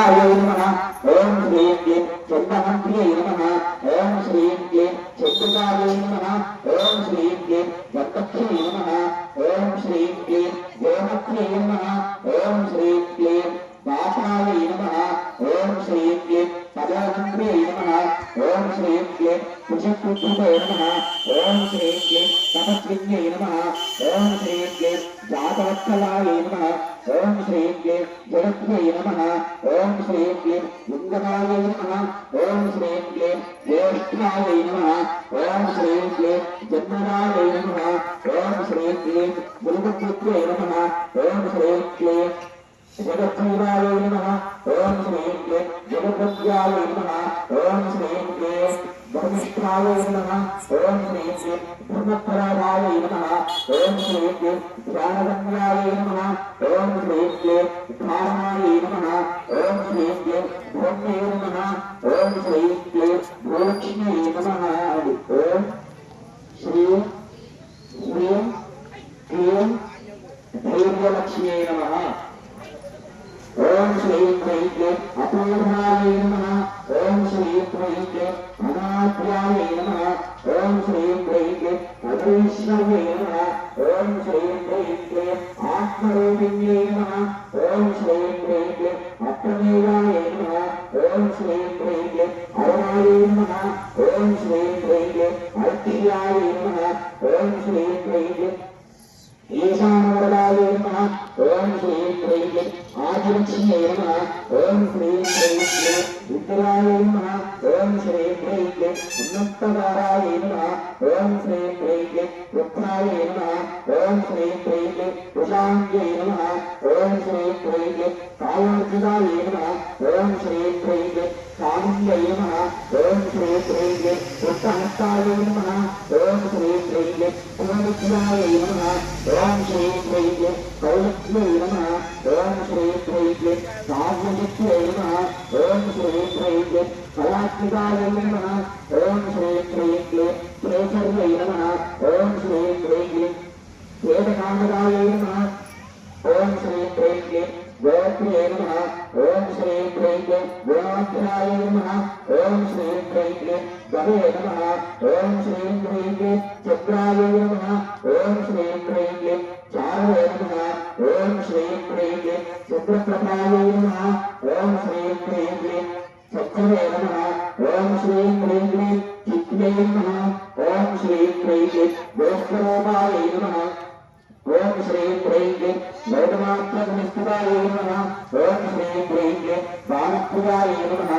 నమః ఓం శ్రీం క్లీం చంద్రమంత్రియై నమః. ఓం శ్రీం క్లీం చంద్రకాయై నమః. ఓం శ్రీం క్లీం గర్భక్షై నమః. ఓం శ్రీం క్లీం గోమత్రియై నమః. ఓం శ్రీం క్లీం దాసాయై నమః. ఓం శ్రీం క్లీం పదమంత్రియై నమః. ఓం శ్రీం క్లీం కుశకృత్యై ఓం శ్రీం श्रीं क्लीं जातवत्सलायै नमः। ॐ श्रीं क्लीं जगत्यै नमः। ॐ श्रीं क्लीं लिङ्गनायै नमः। ॐ श्रीं क्लीं ज्येष्ठायै नमः। ॐ श्रीं क्लीं जन्मनायै नमः। ॐ श्रीं क्लीं मुरुगपुत्र्यै नमः। ॐ श्रीं क्लीं జగత్మీరాయ నమ. ఓం శ్రీంకే జగద్యాయ నమ. ఓం శ్రీంకే ధర్మిష్ఠాయ నమ. ఓం శ్రీంకే ధర్మపరాయ నమ. ఓం శ్రీంకే ధ్యానగమ్యాయ నమ. ఓం శ్రీంకే ధారణాయ నమ. ఓం శ్రీంకే బ్రహ్మే నమ. ఓం శ్రీంకే त्रैके अपूर्णाय नमः, ॐ श्री त्रैके अनात्याय नमः, ॐ श्री त्रैके अधीश्वरे नमः, ॐ श्री त्रैके आत्मरूपिण्ये नमः, ॐ श्री त्रैके अष्टमेवाय नमः, ॐ श्री त्रैके अवराय नमः, ॐ श्री त्रैके अर्थियाय नमः, ॐ श्री त्रैके ईशानवराय नमः, ॐ श्री त्रैके ఆదిలక్ష్మీయేన ఓం శ్రీ శ్రీష్ణ విద్రాయే నమ. ఓం శ్రీ శ్రీష్ణ ఉన్నతకారాయే నమ. ఓం శ్రీ శ్రీష్ణ వృత్రాయే నమ. ఓం శ్రీ శ్రీష్ణ ఉషాంగే నమ. ఓం శ్రీ శ్రీష్ణ కాయోర్జితాయే నమ. ఓం శ్రీ శ్రీష్ణ కామిన్యై నమ. ఓం శ్రీ శ్రీష్ణ వృత్తహస్తాయే నమ. ఓం శ్రీ శ్రీష్ణ కౌలక్ష్మీ నమ. निकाय नम ओं श्री क्रीं क्लीं प्रेचर्य नम ओं श्री क्रीं क्लीं वेदकामदाय नम ओं श्री क्रीं क्लीं गोत्रिये नम ओं श्री क्रीं क्लीं गोत्राय नम ओं श्री क्रीं क्लीं गवे नम ओं श्री क्रीं क्लीं चक्राय नम ओं श्री क्रीं क्लीं चारवे नम ओं श्री क्रीं क्लीं शुक्रप्रभाय नम ओं श्री क्रीं क्लीं सच्चवे नम ఓం శ్రీ హ్రీం క్లీం చిత్యై నమ. ఓం శ్రీ హ్రీం క్లీం గోస్వరూపాయ నమ. ఓం శ్రీ హ్రీం క్లీం గౌతమాత్మకనిష్ఠితాయ నమ. ఓం శ్రీ హ్రీం క్లీం బాణప్రియాయ నమ.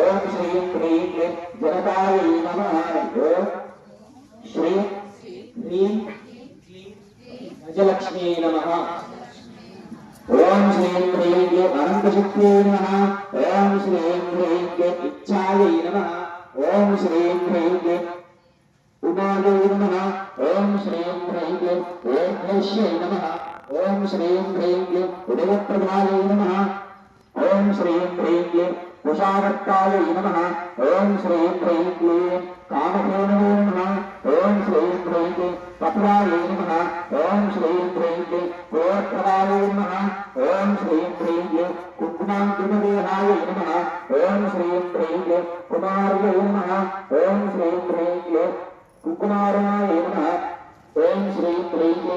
ఓం శ్రీ హ్రీం క్లీం జనతాయ నమ. ఓం శ్రీం హ్రీం గజలక్ష్మీ నమ. ఓం శ్రీ హ్రీం క్లీం అనంతశక్తి నమ. ఓం శ్రీ హ్రీం క్లీం उमादेवी नमः ओम श्रीं ह्रीं उमादेवी नमः ओम श्रीं ह्रीं ओम ह्रैश्यै नमः ओम श्रीं ह्रीं उदयप्रभायै नमः ओम श्रीं ह्रीं విశాఖత్తాయ నమ. ఓం శ్రీ ప్రైతి కామధేనువే నమ. ఓం శ్రీ ప్రైతి పత్రాయ నమ. ఓం శ్రీ ప్రైతి గోత్రాయ నమ. ఓం శ్రీ ప్రైతి కుంకుమాంతిమదేహాయ నమ. ఓం శ్రీ ప్రైతి కుమార్య నమ. ఓం శ్రీ ప్రైతి కుకుమారాయ నమ. ఓం శ్రీ ప్రైతి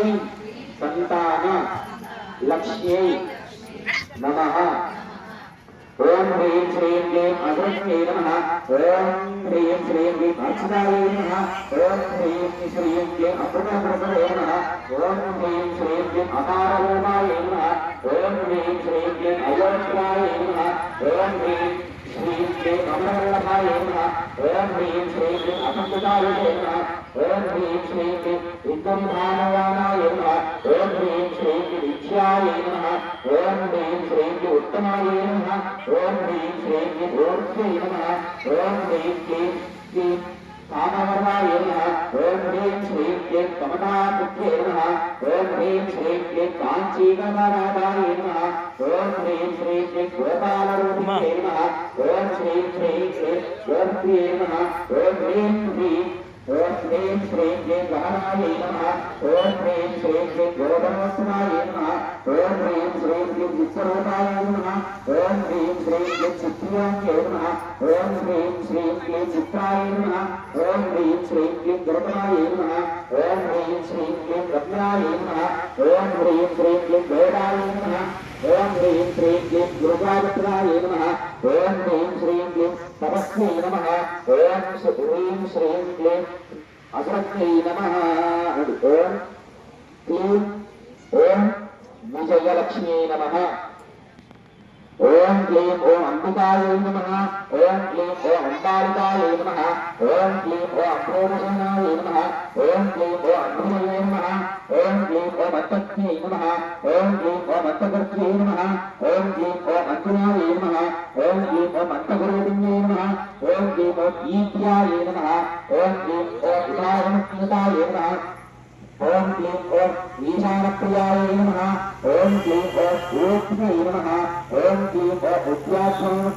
संतान लक्ष्मी नमः। ओम ह्रीं श्रीं क्लीं अभृष्णे नमः। ओम ह्रीं श्रीं क्लीं अर्चनायै नमः। ओम ह्रीं श्रीं क्लीं अपूर्णप्रसवे नमः। ओम ह्रीं श्रीं क्लीं अपाररूपायै नमः। ओम ह्रीं श्रीं क्लीं अयोध्यायै नमः। ओम ह्रीं श्रीं क्लीं अमरवल्लभायै नमः। ओम ह्रीं श्रीं क्लीं अपंचतायै नमः। ओम ह्रीं श्रीं विद्वं भानवानाय नमः ओम ह्रीं श्रीं विदीक्षाय नमः ओम ह्रीं श्रीं उत्तमाय नमः ओम ह्रीं श्रीं ओर्षे नमः ओम ह्रीं श्रीं स्थानवर्णाय नमः ओम ह्रीं श्रीं क्लीं कमलामुख्ये नमः ओम ह्रीं श्रीं क्लीं काञ्चीकमलादाय नमः ओम ह्रीं श्रीं क्लीं गोपालरूपिणे नमः ओम श्रीं श्रीं क्लीं गोप्रिये नमः ओम ह्रीं श्रीं ॐ ह्रीं श्रीं क्लीं गहनाय नमः ॐ ह्रीं श्रीं क्लीं गोधनोत्तमाय नमः ॐ ह्रीं श्रीं क्लीं चित्तरूपाय नमः ॐ ह्रीं श्रीं क्लीं चित्रियाङ्गे नमः ॐ ह्रीं श्रीं क्लीं चित्राय नमः ॐ ह्रीं श्रीं क्लीं गौतमाय नमः ॐ ह्रीं श्रीं क्लीं रम्याय नमः ॐ ह्रीं श्रीं क्लीं वेदाय नमः ॐ ह्रीं श्रीं क्लीं गुरुजागत्राय नमः ॐ ह्रीं श्रीं అస్మై నమ ఓం హ్రీం శ్రీం క్లీం అస్మై నమ ఓం క్లీం ఓం విజయలక్ష్మీ నమ క్లీం ఓం అంబికాయ నమ. ఓం క్లీం ఓం అంబాలికాయ నమ. ఓం క్లీం ఓం అభ్రోమసనాయ నమ. ఓం క్లీం ఓం అభ్రమయ నమ. ఓం క్లీం ఓం అత్తజ్ఞే నమ. ఓం క్లీం ఓం అత్తగర్గే నమ. ఓం క్లీం ఓం అంజునాయ నమ. ఓం క్లీం ఓం అత్తగురువింజే నమ. ఓం క్లీం ఓం ఈత్యాయ నమ. ఓం క్లీం ఓం ఉదాహరణ ఓం క్లీం ఓం ఈశానప్రియాయ నమ. ఓం క్లీం ఓం ఊష్మయ నమ. ఓం క్లీం ఓం ఉద్యాశ్వరణ